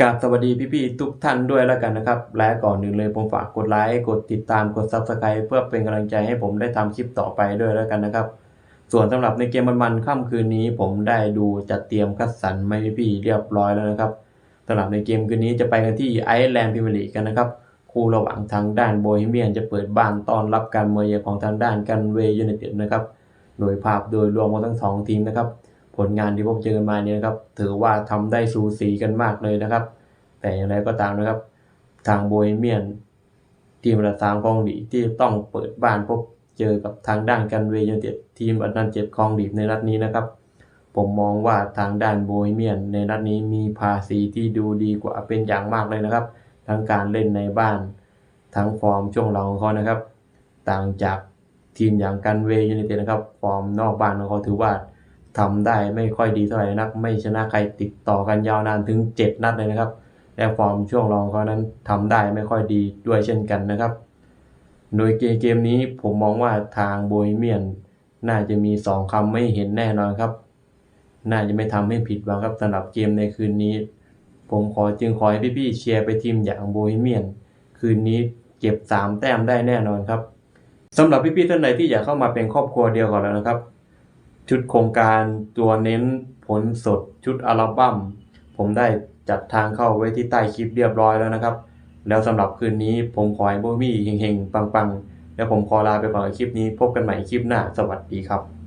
กราบสวัสดีพี่ๆทุกท่านด้วยแล้วกันนะครับ และก่อนหนึ่งเลยผมฝากกดไลค์กดติดตามกด Subscribe เพื่อเป็นกำลังใจให้ผมได้ทำคลิปต่อไปด้วยแล้วกันนะครับ ส่วนสำหรับในเกมมันๆค่ำคืนนี้ผมได้ดูจัดเตรียมคัดสรรมาให้พี่ๆเรียบร้อยแล้วนะครับสำหรับในเกมคืนนี้จะไปกันที่ไอร์แลนด์พรีเมียร์ลีกกันนะครับ คู่ระหว่างทางด้านโบฮีเมียนจะเปิดบ้านต้อนรับการเมืองของทางด้านกันเวย์ยูไนเต็ดนะครับ โดยภาพโดยรวมของทั้งสองทีมนะครับ ผลงานที่พบเจอมาเนี่ยนะครับ ถือว่าทำได้สูสีกันมากเลยนะครับ แต่อย่างไรก็ตามนะครับ ทางโบฮีเมียน ทีมอันดับสามของลีที่ต้องเปิดบ้านพบเจอกับทางด้านกันเวย์ยูไนเต็ดทีมอันดับเจ็ดของลีในนัดนี้นะครับ ผมมองว่าทางด้านโบฮีเมียน ในนัดนี้มีภาษีที่ดูดีกว่าเป็นอย่างมากเลยนะครับ ทั้งการเล่นในบ้าน ทั้งฟอร์มช่วงหลังของเขานะครับ ต่างจากทีมอย่างกันเวย์ยูไนเต็ดนะครับ ฟอร์มนอกบ้านของเขาถือว่า ทำได้ไม่ค่อยดีเท่าไหร่นัก ไม่ชนะใครติดต่อกันยาวนานถึง 7 นัดเลยนะครับ และฟอร์มช่วงรองเขานั้นทำได้ไม่ค่อยดีด้วยเช่นกันนะครับ โดยเกมนี้ผมมองว่าทางโบฮีเมียน น่าจะมี 2คำไม่เห็นแน่นอนครับ น่าจะไม่ทำให้ผิดหวังครับสำหรับเกมในคืนนี้ ผมขอจึงขอให้พี่ๆเชียร์ไปทีมอย่างโบฮีเมียน คืนนี้เก็บ 3 แต้มได้แน่นอนครับสำหรับพี่ๆท่านใดที่อยากเข้ามาเป็นครอบครัวเดียวกันแล้วนะครับ ชุดโครงการตัวเน้นผลสดชุดอัลบั้ม ผมได้จัดทางเข้าไว้ที่ใต้คลิปเรียบร้อยแล้วนะครับ แล้วสำหรับคืนนี้ผมขอให้โบมี่เฮงๆ ปังๆ แล้วผมขอลาไปก่อนคลิปนี้พบกันใหม่คลิปหน้า สวัสดีครับ